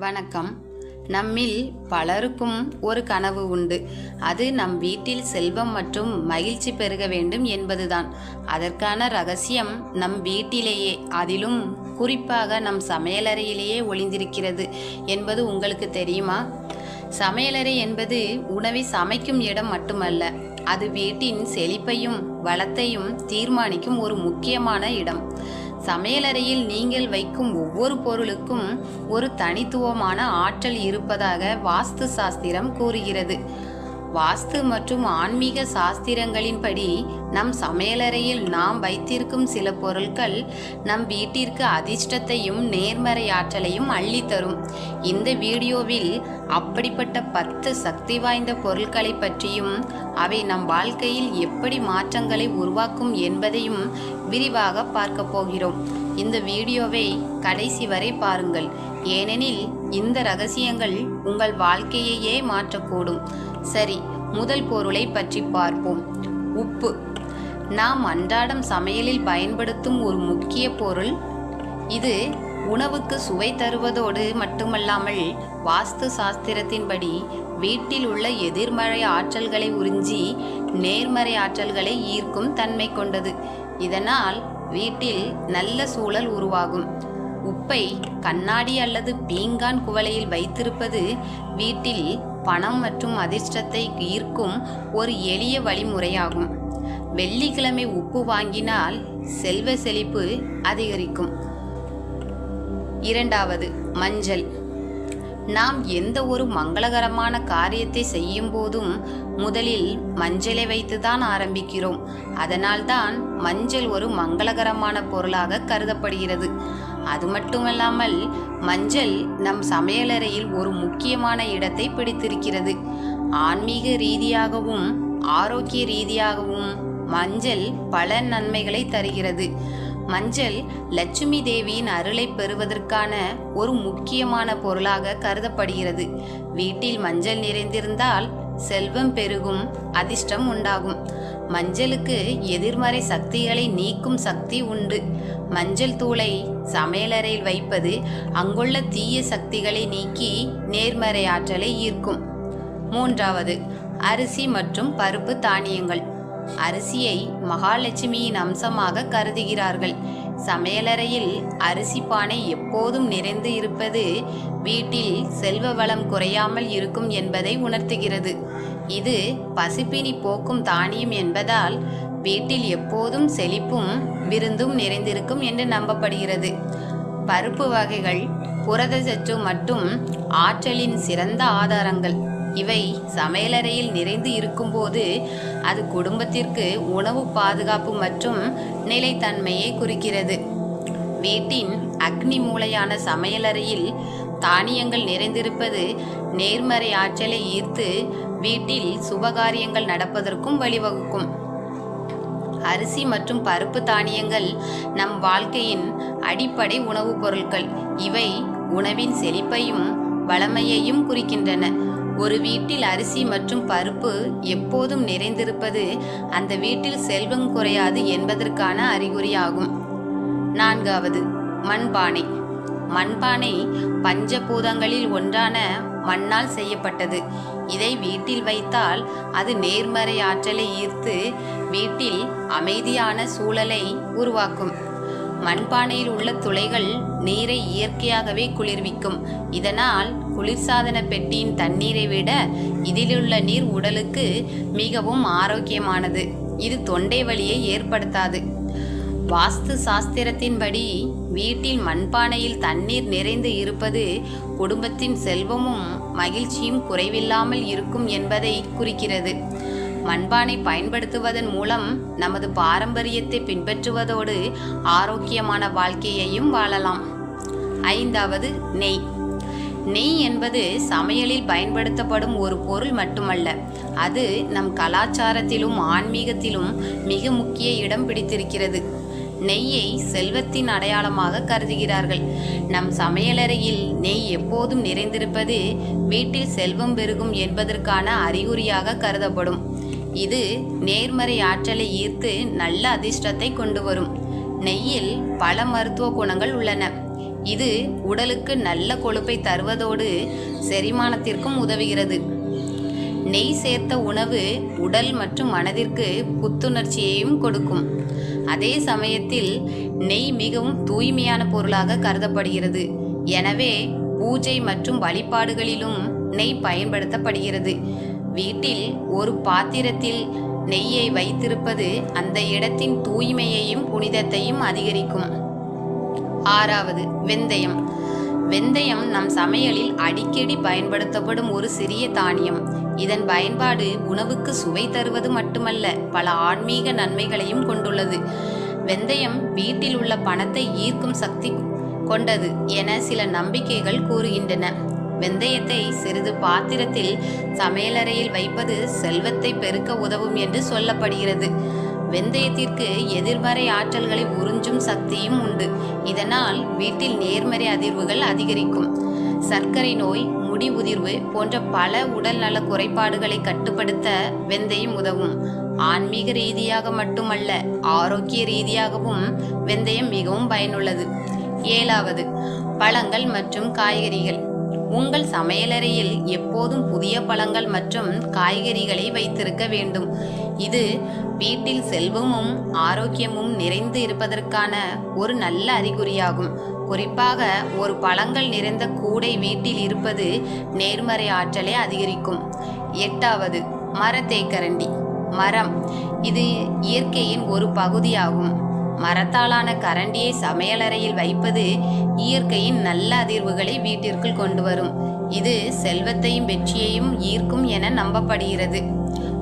வணக்கம். நம்மில் பலருக்கும் ஒரு கனவு உண்டு. அது நம் வீட்டில் செல்வம் மற்றும் மகிழ்ச்சி பெருக வேண்டும் என்பதுதான். அதற்கான ரகசியம் நம் வீட்டிலேயே அதிலும் குறிப்பாக நம் சமையலறையிலேயே ஒளிந்திருக்கிறது என்பது உங்களுக்கு தெரியுமா? சமையலறை என்பது உணவை சமைக்கும் இடம் மட்டுமல்ல அது வீட்டின் செழிப்பையும் வளத்தையும் தீர்மானிக்கும் ஒரு முக்கியமான இடம். சமையலறையில் நீங்கள் வைக்கும் ஒவ்வொரு பொருளுக்கும் ஒரு தனித்துவமான ஆற்றல் இருப்பதாக வாஸ்து சாஸ்திரம் கூறுகிறது. வாஸ்து மற்றும் ஆன்மீக சாஸ்திரங்களின்படி நம் சமையலறையில் நாம் வைத்திருக்கும் சில பொருட்கள் நம் வீட்டிற்கு அதிர்ஷ்டத்தையும் நேர்மறை ஆற்றலையும் அள்ளித்தரும். இந்த வீடியோவில் அப்படிப்பட்ட பத்து சக்தி வாய்ந்த பொருட்களை பற்றியும் அவை நம் வாழ்க்கையில் எப்படி மாற்றங்களை உருவாக்கும் என்பதையும் விரிவாக பார்க்க போகிறோம். இந்த வீடியோவை கடைசி வரை பாருங்கள். ஏனெனில் இந்த ரகசியங்கள் உங்கள் வாழ்க்கையையே மாற்றக்கூடும். சரி முதல் பொருளை பற்றி பார்ப்போம். உப்பு. நாம் அன்றாடம் சமையலில் பயன்படுத்தும் ஒரு முக்கிய பொருள். இது உணவுக்கு சுவை தருவதோடு மட்டுமல்லாமல் வாஸ்து சாஸ்திரத்தின்படி வீட்டில் உள்ள எதிர்மறை ஆற்றல்களை உறிஞ்சி நேர்மறை ஆற்றல்களை ஈர்க்கும் தன்மை கொண்டது. இதனால் வீட்டில் நல்ல சூழல் உருவாகும். உப்பை கண்ணாடி அல்லது பீங்கான் குவளையில் வைத்திருப்பது வீட்டில் பணம் மற்றும் அதிர்ஷ்டத்தை ஈர்க்கும் ஒரு எளிய வழிமுறையாகும். வெள்ளிக்கிழமை உப்பு வாங்கினால் செல்வ செழிப்பு அதிகரிக்கும். இரண்டாவது மஞ்சள். நாம் எந்த ஒரு மங்களகரமான காரியத்தை செய்யும் போதும் முதலில் மஞ்சளை வைத்துதான் ஆரம்பிக்கிறோம். அதனால்தான் மஞ்சள் ஒரு மங்களகரமான பொருளாக கருதப்படுகிறது. அது மட்டுமல்லாமல் மஞ்சள் நம் சமையலறையில் ஒரு முக்கியமான இடத்தை பிடித்திருக்கிறது. ஆன்மீக ரீதியாகவும் ஆரோக்கிய ரீதியாகவும் மஞ்சள் பல நன்மைகளை தருகிறது. மஞ்சள் லட்சுமி தேவியின் அருளை பெறுவதற்கான ஒரு முக்கியமான பொருளாக கருதப்படுகிறது. வீட்டில் மஞ்சள் நிறைந்திருந்தால் செல்வம் பெருகும் அதிர்ஷ்டம் உண்டாகும். மஞ்சளுக்கு எதிர்மறை சக்திகளை நீக்கும் சக்தி உண்டு. மஞ்சள் தூளை சமையலறையில் வைப்பது அங்குள்ள தீய சக்திகளை நீக்கி நேர்மறை ஆற்றலை ஈர்க்கும். மூன்றாவது அரிசி மற்றும் பருப்பு தானியங்கள். அரிசியை மகாலட்சுமியின் அம்சமாக கருதுகிறார்கள். சமையலறையில் அரிசி பானை எப்போதும் நிறைந்து இருப்பது வீட்டில் செல்வ வளம் குறையாமல் இருக்கும் என்பதை உணர்த்துகிறது. இது பசிப்பினி போக்கும் தானியம் என்பதால் வீட்டில் எப்போதும் செழிப்பும் விருந்தும் நிறைந்திருக்கும் என்று நம்பப்படுகிறது. பருப்பு வகைகள் புரதச்சத்து மற்றும் ஆற்றலின் சிறந்த ஆதாரங்கள். இவை சமையலறையில் நிறைந்து இருக்கும்போது அது குடும்பத்திற்கு உணவு பாதுகாப்பு மற்றும் நிலைத்தன்மையை குறிக்கிறது. வீட்டின் அக்னி மூலையான சமையலறையில் தானியங்கள் நிறைந்திருப்பது நேர்மறை ஆற்றலை ஈர்த்து வீட்டில் சுபகாரியங்கள் நடப்பதற்கும் வழிவகுக்கும். அரிசி மற்றும் பருப்பு தானியங்கள் நம் வாழ்க்கையின் அடிப்படை உணவுப் பொருட்கள். இவை உணவின் செழிப்பையும் வளமையையும் குறிக்கின்றன. ஒரு வீட்டில் அரிசி மற்றும் பருப்பு எப்போதும் நிறைந்திருப்பது அந்த வீட்டில் செல்வம் குறையாது என்பதற்கான அறிகுறியாகும். நான்காவது மண்பானை. மண்பானை பஞ்சபூதங்களில் ஒன்றான மண்ணால் செய்யப்பட்டது. இதை வீட்டில் வைத்தால் அது நேர்மறை ஆற்றலை ஈர்த்து வீட்டில் அமைதியான சூழலை உருவாக்கும். மண்பானையில் உள்ள துளைகள் நீரை இயற்கையாகவே குளிர்விக்கும். இதனால் குளிர்சாதன பெட்டியின் தண்ணீரை விட இதிலுள்ள நீர் உடலுக்கு மிகவும் ஆரோக்கியமானது. இது தொண்டை வலியை ஏற்படுத்தாது. வாஸ்து சாஸ்திரத்தின்படி வீட்டில் மண்பானையில் தண்ணீர் நிறைந்து இருப்பது குடும்பத்தின் செல்வமும் மகிழ்ச்சியும் குறைவில்லாமல் இருக்கும் என்பதை குறிக்கிறது. மண்பானை பயன்படுத்துவதன் மூலம் நமது பாரம்பரியத்தை பின்பற்றுவதோடு ஆரோக்கியமான வாழ்க்கையையும் வாழலாம். ஐந்தாவது நெய். நெய் என்பது சமையலில் பயன்படுத்தப்படும் ஒரு பொருள் மட்டுமல்ல அது நம் கலாச்சாரத்திலும் ஆன்மீகத்திலும் மிக முக்கிய இடம் பிடித்திருக்கிறது. நெய்யை செல்வத்தின் அடையாளமாக கருதுகிறார்கள். நம் சமையலறையில் நெய் எப்போதும் நிறைந்திருப்பது வீட்டில் செல்வம் பெருகும் என்பதற்கான அறிகுறியாக கருதப்படும். இது நேர்மறை ஆற்றலை ஈர்த்து நல்ல அதிர்ஷ்டத்தை கொண்டு வரும். நெய்யில் பல மருத்துவ குணங்கள் உள்ளன. இது உடலுக்கு நல்ல கொழுப்பை தருவதோடு செரிமானத்திற்கும் உதவுகிறது. நெய் சேர்த்த உணவு உடல் மற்றும் மனதிற்கு புத்துணர்ச்சியையும் கொடுக்கும். அதே சமயத்தில் நெய் மிகவும் தூய்மையான பொருளாக கருதப்படுகிறது. எனவே பூஜை மற்றும் வழிபாடுகளிலும் நெய் பயன்படுத்தப்படுகிறது. வீட்டில் ஒரு பாத்திரத்தில் நெய்யை வைத்திருப்பது அந்த இடத்தின் தூய்மையையும் புனிதத்தையும் அதிகரிக்கும். ஆறாவது வெந்தயம். வெந்தயம் நம் சமையலில் அடிக்கடி பயன்படுத்தப்படும் ஒரு சிறிய தானியம். இதன் பயன்பாடு உணவுக்கு சுவை தருவது மட்டுமல்ல பல ஆன்மீக நன்மைகளையும் கொண்டுள்ளது. வெந்தயம் வீட்டில் உள்ள பணத்தை ஈர்க்கும் சக்தி கொண்டது என சில நம்பிக்கைகள் கூறுகின்றன. வெந்தயத்தை சிறிது பாத்திரத்தில் சமையலறையில் வைப்பது செல்வத்தை பெருக்க உதவும் என்று சொல்லப்படுகிறது. வெந்தயத்திற்கு எதிர்மறை ஆற்றல்களை உறிஞ்சும் சக்தியும் உண்டு. இதனால் வீட்டில் நேர்மறை அதிர்வுகள் அதிகரிக்கும். சர்க்கரை நோய் முடி உதிர்வு போன்ற பல உடல் நல குறைபாடுகளை கட்டுப்படுத்த வெந்தயம் உதவும். ஆன்மீக ரீதியாக மட்டுமல்ல ஆரோக்கிய ரீதியாகவும் வெந்தயம் மிகவும் பயனுள்ளது. ஏழாவது பழங்கள் மற்றும் காய்கறிகள். உங்கள் சமையலறையில் எப்போதும் புதிய பழங்கள் மற்றும் காய்கறிகளை வைத்திருக்க வேண்டும். இது வீட்டில் செல்வமும் ஆரோக்கியமும் நிறைந்து இருப்பதற்கான ஒரு நல்ல அறிகுறியாகும். குறிப்பாக ஒரு பழங்கள் நிறைந்த கூடை வீட்டில் இருப்பது நேர்மறை ஆற்றலை அதிகரிக்கும். எட்டாவது மரத்தேக்கரண்டி. மரம். இது இயற்கையின் ஒரு பகுதியாகும். மரத்தாலான கரண்டியை சமையலறையில் வைப்பது இயற்கையின் நல்ல அதிர்வுகளை வீட்டிற்குள் கொண்டு வரும். இது செல்வத்தையும் வெற்றியையும் ஈர்க்கும் என நம்பப்படுகிறது.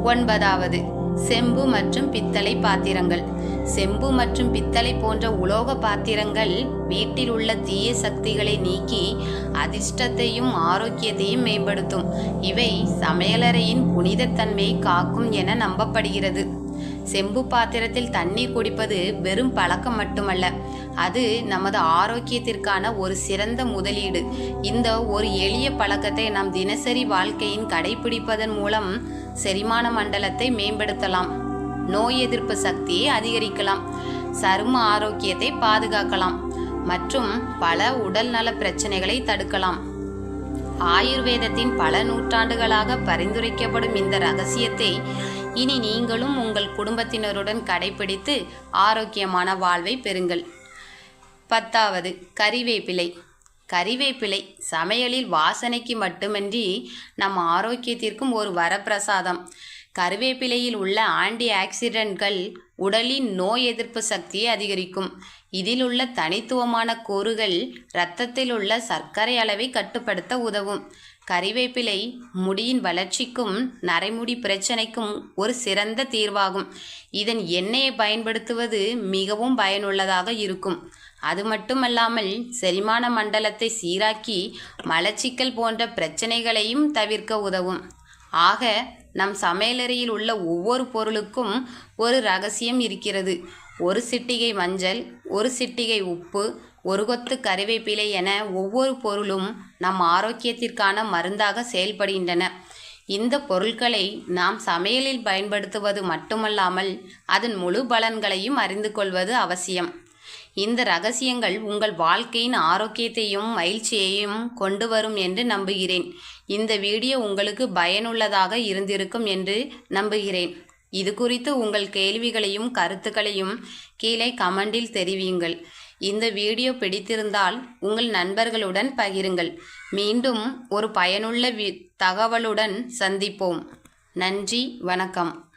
ஒன்பதாவது செம்பு மற்றும் பித்தளை பாத்திரங்கள். செம்பு மற்றும் பித்தளை போன்ற உலோக பாத்திரங்கள் வீட்டில் உள்ள தீய சக்திகளை நீக்கி அதிர்ஷ்டத்தையும் ஆரோக்கியத்தையும் மேம்படுத்தும். இவை சமையலறையின் புனிதத்தன்மையை காக்கும் என நம்பப்படுகிறது. செம்பு பாத்திரத்தில் தண்ணீர் குடிப்பது வெறும் பழக்கம் மட்டுமல்ல. அது நமது ஆரோக்கியத்திற்கான ஒரு சிறந்த முதலீடு. இந்த ஒரு எளிய பழக்கத்தை நாம் தினசரி வாழ்க்கையின் கடைபிடிப்பதன் மூலம் செரிமான மண்டலத்தை மேம்படுத்தலாம். நோய் எதிர்ப்பு சக்தியை அதிகரிக்கலாம். சரும ஆரோக்கியத்தை பாதுகாக்கலாம். மற்றும் பல உடல்நல பிரச்சனைகளை தடுக்கலாம். ஆயுர்வேதத்தின் பல நூற்றாண்டுகளாக பரிந்துரைக்கப்படும் இந்த ரகசியத்தை இனி நீங்களும் உங்கள் குடும்பத்தினருடன் கடைபிடித்து ஆரோக்கியமான வாழ்வை பெறுங்கள். பத்தாவது கறிவேப்பிலை. கறிவேப்பிலை சமையலில் வாசனைக்கு மட்டுமின்றி நம் ஆரோக்கியத்திற்கும் ஒரு வரப்பிரசாதம். கருவேப்பிலையில் உள்ள ஆன்டி ஆக்சிடென்ட்கள் உடலின் நோய் எதிர்ப்பு சக்தியை அதிகரிக்கும். இதில் உள்ள தனித்துவமான கூறுகள் இரத்தத்தில் உள்ள சர்க்கரை அளவை கட்டுப்படுத்த உதவும். கறிவேப்பிலை முடியின் வளர்ச்சிக்கும் நரைமுடி பிரச்சனைக்கும் ஒரு சிறந்த தீர்வாகும். இதன் எண்ணெயை பயன்படுத்துவது மிகவும் பயனுள்ளதாக இருக்கும். அது மட்டுமல்லாமல் செரிமான மண்டலத்தை சீராக்கி மலச்சிக்கல் போன்ற பிரச்சனைகளையும் தவிர்க்க உதவும். ஆக நம் சமையலறையில் உள்ள ஒவ்வொரு பொருளுக்கும் ஒரு ரகசியம் இருக்கிறது. ஒரு சிட்டிகை மஞ்சள் ஒரு சிட்டிகை உப்பு ஒரு கொத்து கறிவேப்பிலை என ஒவ்வொரு பொருளும் நம் ஆரோக்கியத்திற்கான மருந்தாக செயல்படுகின்றன. இந்த பொருட்களை நாம் சமையலில் பயன்படுத்துவது மட்டுமல்லாமல் அதன் முழு பலன்களையும் அறிந்து கொள்வது அவசியம். இந்த ரகசியங்கள் உங்கள் வாழ்க்கையின் ஆரோக்கியத்தையும் மகிழ்ச்சியையும் கொண்டு வரும் என்று நம்புகிறேன். இந்த வீடியோ உங்களுக்கு பயனுள்ளதாக இருந்திருக்கும் என்று நம்புகிறேன். இது குறித்து உங்கள் கேள்விகளையும் கருத்துக்களையும் கீழே கமெண்டில் தெரிவியுங்கள். இந்த வீடியோ பிடித்திருந்தால் உங்கள் நண்பர்களுடன் பகிருங்கள். மீண்டும் ஒரு பயனுள்ள வி தகவலுடன் சந்திப்போம். நன்றி வணக்கம்.